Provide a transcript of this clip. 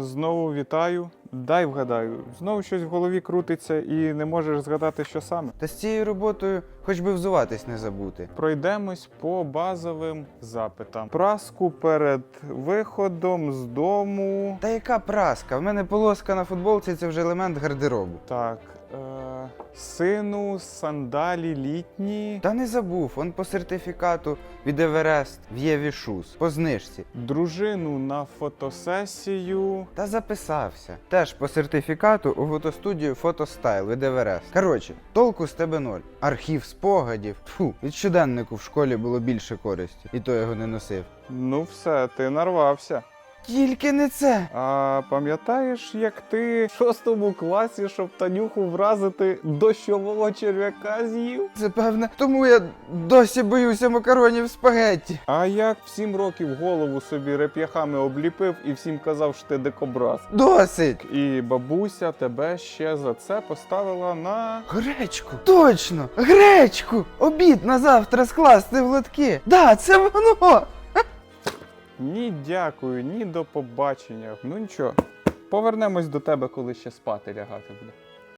Знову вітаю. Дай вгадаю. Знову щось в голові крутиться і не можеш згадати, що саме. Та з цією роботою хоч би взуватись не забути. Пройдемось по базовим запитам. Праску перед виходом з дому. Та яка праска? В мене полоска на футболці це вже елемент гардеробу. Так. Е, сину, сандалі літні. Та не забув, он по сертифікату від Еверест в Єві Шуз, по знижці. Дружину на фотосесію. Та записався. Теж по сертифікату у фотостудію Фотостайл від Еверест. Коротше, толку з тебе ноль. Архів спогадів. Фу, від щоденнику в школі було більше користі, і то його не носив. Ну все, ти нарвався. Тільки не це. А пам'ятаєш, як ти в шостому класі, щоб Танюху вразити дощового черв'яка з'їв? Це певне, тому я досі боюся макаронів спагетті. А як в сім років голову собі реп'яхами обліпив і всім казав, що ти дикобраз. Досить! І бабуся тебе ще за це поставила на. Гречку! Точно! Гречку! Обід на завтра скласти в лотки. Да, це воно! Ні дякую, ні до побачення. Ну нічого. Повернемось до тебе, коли ще спати лягати буде.